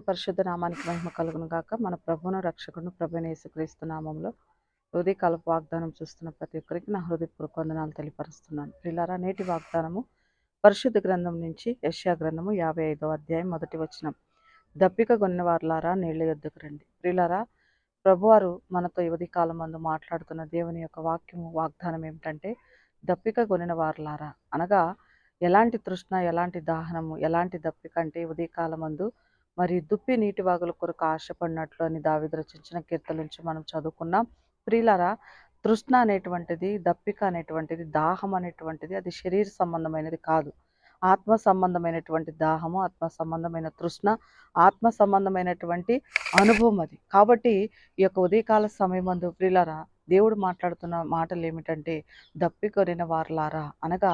పరిశుద్ధ నామానికి మహిమ కలుగును గాక. మన ప్రభువును రక్షకుడు ప్రభుని యేసుక్రీస్తు నామంలో ఉదయకాలపు వాగ్దానం చూస్తున్న ప్రతి ఒక్కరికి నా హృదయపూర్వక వందనాలు తెలియపరుస్తున్నాను. ప్రిలారా నేటి వాగ్దానము పరిశుద్ధ గ్రంథం నుంచి యష్యా గ్రంథము యాభై ఐదో అధ్యాయం మొదటి వచనం. దప్పిక గొన్నవారులారా నీళ్ళ యొద్దకు రండి. ప్రిలారా ప్రభువారు మనతో యువతి కాలం మందు మాట్లాడుతున్న దేవుని యొక్క వాక్యము వాగ్దానం ఏమిటంటే దప్పిక కొనిన వారులారా అనగా ఎలాంటి తృష్ణ ఎలాంటి దాహనము ఎలాంటి దప్పిక అంటే ఉదయకాలమందు మరి దుప్పి నీటి వాగుల కొరకు ఆశపడినట్లు అని దావిద రచించిన కీర్తన నుంచి మనం చదువుకున్నాం. ప్రియులరా తృష్ణ అనేటువంటిది దప్పిక అనేటువంటిది దాహం అనేటువంటిది అది శరీర సంబంధమైనది కాదు. ఆత్మ సంబంధమైనటువంటి దాహము ఆత్మ సంబంధమైన తృష్ణ ఆత్మ సంబంధమైనటువంటి అనుభవం అది. కాబట్టి ఈ యొక్క ఉదయకాల సమయమందు ప్రియులరా దేవుడు మాట్లాడుతున్న మాటలు ఏమిటంటే దప్పికొరిన వారులారా అనగా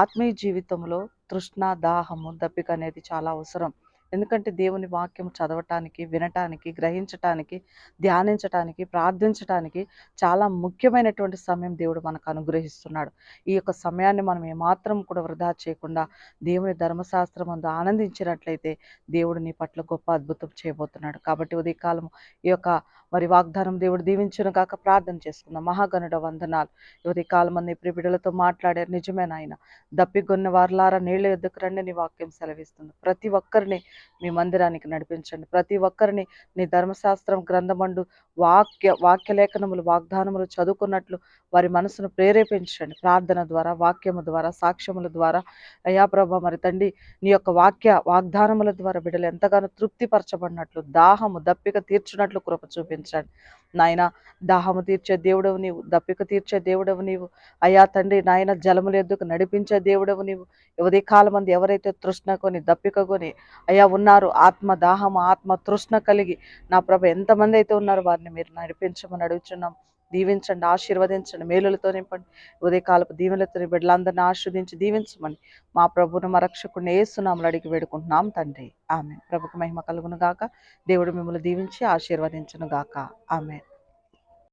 ఆత్మీయ జీవితంలో తృష్ణ దాహము దప్పిక అనేది చాలా అవసరం. ఎందుకంటే దేవుని వాక్యం చదవటానికి వినటానికి గ్రహించటానికి ధ్యానించటానికి ప్రార్థించటానికి చాలా ముఖ్యమైనటువంటి సమయం దేవుడు మనకు అనుగ్రహిస్తున్నాడు. ఈ యొక్క సమయాన్ని మనం ఏమాత్రం కూడా వృధా చేయకుండా దేవుని ధర్మశాస్త్రం అందు ఆనందించినట్లయితే దేవుడు నీ పట్ల గొప్ప అద్భుతం చేయబోతున్నాడు. కాబట్టి ఉదయకాలం ఈ యొక్క మరి వాగ్దానం దేవుడు దీవించును కాక ప్రార్థన చేసుకుందాం. మహాగణుడ వందనాలు. ఉదయకాలం అన్ని ప్రిబిడలతో మాట్లాడారు. నిజమేనాయన దప్పిగొన్న వారులారా నీళ్ళ ఎద్దుకు రండి నీ వాక్యం సెలవిస్తుంది. ప్రతి ఒక్కరిని మీ మందిరానికి నడిపించండి. ప్రతి ఒక్కరిని నీ ధర్మశాస్త్రం గ్రంథమండు వాక్య వాక్యలేఖనములు వాగ్దానములు చదువుకున్నట్లు వారి మనసును ప్రేరేపించండి. ప్రార్థన ద్వారా వాక్యము ద్వారా సాక్ష్యముల ద్వారా. అయ్యా ప్రభ మరి తండ్రి నీ యొక్క వాక్య వాగ్దానముల ద్వారా బిడ్డలు ఎంతగానో తృప్తిపరచబడినట్లు దాహము దప్పిక తీర్చినట్లు కృప చూపించండి. నాయన దాహము తీర్చే దేవుడవు నీవు దప్పిక తీర్చే దేవుడవు నీవు. అయ్యా తండ్రి నాయన జలముల ఎద్దుకు నడిపించే దేవుడవు నీవు. ఉదయ కాలం మంది ఎవరైతే తృష్ణ కొని దప్పిక కొని అయ్యా అయ్యా ఉన్నారు. ఆత్మ దాహము ఆత్మ తృష్ణ కలిగి. నా ప్రభ ఎంతమంది అయితే ఉన్నారో వారిని మీరు నడిపించమని అడుగుచున్నాం. దీవించండి ఆశీర్వదించండి మేలులతో నింపండి. ఉదయకాలపు దీవెలతో బిడ్డలందరిని ఆస్వాదించి దీవించమని మా ప్రభును మా రక్షకుడిని ఏసునాములు అడిగి వేడుకుంటున్నాం తండ్రి. ఆమె ప్రభుకు మహిమ కలుగును గాక. దేవుడు మిమ్మల్ని దీవించి ఆశీర్వదించును గాక. ఆమె